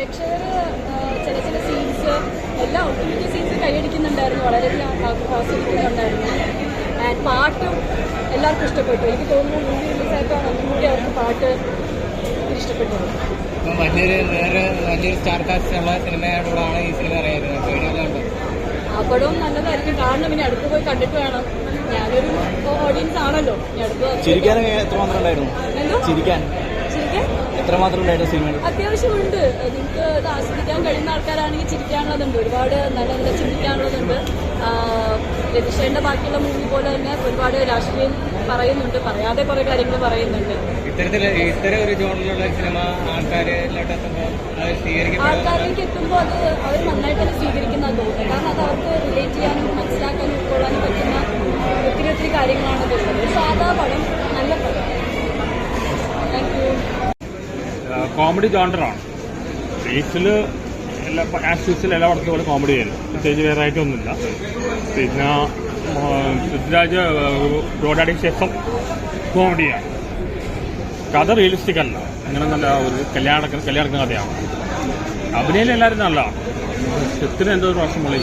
പ്രേക്ഷകർ ചില ചില സീൻസ് എല്ലാ ഒട്ടുമിക്ക സീൻസ് കൈയടിക്കുന്നുണ്ടായിരുന്നു. വളരെയധികം ആസ്വദിക്കുന്നുണ്ടായിരുന്നു. ആൻഡ് പാട്ടും എല്ലാവർക്കും ഇഷ്ടപ്പെട്ടു. എനിക്ക് തോന്നുന്നു മൂവി റിലീസായപ്പോൾ ഒന്നും കൂടി അവർക്ക് പാട്ട് ഇഷ്ടപ്പെട്ടു. വലിയൊരു വേറെ വലിയൊരു സ്റ്റാർ കാസ്റ്റ് ഉള്ള സിനിമയോടാണ് ഈ സിനിമ അറിയായിരുന്നത് അപ്പോഴും നല്ലതായിരിക്കും. കാരണം ഇനി അടുത്ത് പോയി കണ്ടിട്ട് വേണം. ഞാനൊരു ഓഡിയൻസ് ആണല്ലോ. ചിരിക്കാൻ എത്ര മാത്രം ഉണ്ടായിരുന്നു ചിരിക്കാൻ. എത്രമാത്രം അത്യാവശ്യം ഉണ്ട് അത്യാവശ്യമുണ്ട്. നിങ്ങൾക്ക് ഇത് ആസ്വദിക്കാൻ കഴിയുന്ന ആൾക്കാരാണെങ്കിൽ ചിരിക്കാനുള്ളതുണ്ട്. ഒരുപാട് നല്ല നല്ല ചിന്തിക്കാനുള്ളതുണ്ട്. രതിഷേന്റെ ബാക്കിയുള്ള മൂവി പോലെ തന്നെ ഒരുപാട് രാഷ്ട്രീയം പറയുന്നുണ്ട്. പറയാതെ കുറെ കാര്യങ്ങൾ പറയുന്നുണ്ട്. അത് ആൾക്കാരിലേക്ക് എത്തുമ്പോൾ അത് അവർ നന്നായിട്ട് തന്നെ സ്വീകരിക്കുന്ന തോന്നുന്നത് കാരണം അത് കോമഡി ജോണ്ടറാണ് സ്പേസിൽ എല്ലാ ആസ് യൂസിൽ എല്ലാ പടത്തും പോലെ കോമഡി ആയിരുന്നു. പ്രത്യേകിച്ച് വേറെ ആയിട്ട് ആയിട്ടൊന്നുമില്ല പിന്നെ പൃഥ്വിരാജ് റോഡാടിക്ക് ശേഷം കോമഡിയാണ് കഥ റിയലിസ്റ്റിക് അല്ല. അങ്ങനെ നല്ല ഒരു കല്യാണ കല്യാണ കഥയാണ്. അഭിനയം എല്ലാവരും നല്ലതാണ്. സ്ക്രിപ്റ്റിന് എന്തോ ഒരു പ്രശ്നം മുളി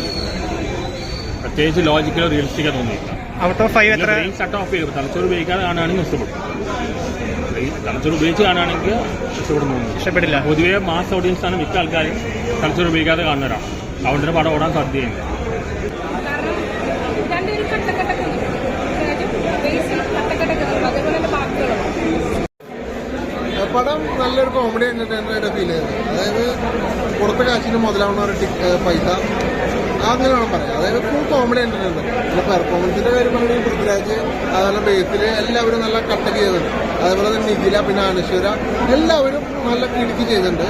പ്രത്യേകിച്ച് ലോജിക്കലോ റിയലിസ്റ്റിക്കോ തോന്നിയില്ല out of five shut off തലച്ചോറ് ഉപയോഗിക്കാതെ കാണുകയാണെങ്കിൽ ഇഷ്ടപ്പെടും തലച്ചോറ് ഉപയോഗിച്ച് കാണുകയാണെങ്കിൽ ഇഷ്ടപ്പെടുന്നു ഇഷ്ടപ്പെട്ടില്ല പൊതുവേ മാസ് ഓഡിയൻസ് ആണ് മിക്ക ആൾക്കാരും തലച്ചോറ് ഉപയോഗിക്കാതെ കാണുന്നവരാണ് അതുകൊണ്ട് പടം ഓടാൻ സാധ്യതയില്ല പടം നല്ലൊരു കോമഡി എന്റർടൈനറായിട്ട് ഫീൽ ചെയ്തത് അതായത് കൊടുത്ത കാശിന് മുതലാവുന്ന ഒരു പൈസ. അങ്ങനെ വേണം പറയാം അതായത് ഫുൾ കോമഡി എന്റർടൈൻമെന്റ് പിന്നെ പെർഫോമൻസിന്റെ കാര്യം പറയുകയാണെങ്കിൽ പൃഥ്വിരാജ് അതുപോലെ ബേസിൽ എല്ലാവരും നല്ല കട്ടക്ക് ചെയ്തിട്ടുണ്ട്. അതേപോലെ തന്നെ നിഖില പിന്നെ അനശ്വര എല്ലാവരും നല്ല കിടുക്കി ചെയ്തിട്ടുണ്ട്.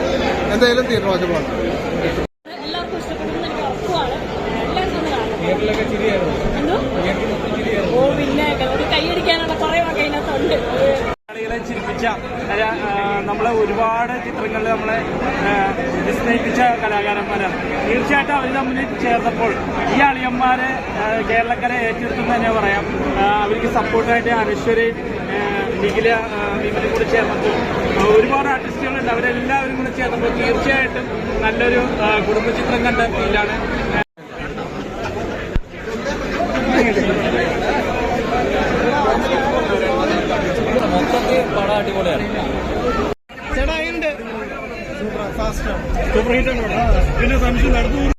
എന്തായാലും തിയേറ്റർ വാച്ചപ്പാണ് ഓ പിന്നെ കൈയടിക്കാനുള്ള കുറെ വക ചിരിപ്പിച്ച നമ്മളെ ഒരുപാട് ചിത്രങ്ങളിൽ നമ്മളെ സ്നേഹിച്ച കലാകാരന്മാരാണ്. തീർച്ചയായിട്ടും അവരുടെ മുന്നിൽ ചേർന്നപ്പോൾ ഈ അളിയന്മാരെ കേരളക്കരെ ഏറ്റെടുത്തെന്ന് തന്നെ പറയാം. അവർക്ക് സപ്പോർട്ടായിട്ട് അനശ്വരി നിഖില ഇവരും കൂടി ചേർന്നപ്പോൾ ഒരുപാട് ആർട്ടിസ്റ്റുകളുണ്ട് അവരെല്ലാവരും കൂടി ചേർന്നപ്പോൾ തീർച്ചയായിട്ടും നല്ലൊരു കുടുംബചിത്രം കണ്ട ഫീലാണ്. മൊത്തത്തിൽ പടം അടിപൊളിയാണ്. ഫാസ്റ്റാണ് സൂപ്പർ ഹിറ്റ് ആണ് പിന്നെ സംശയം നടന്നു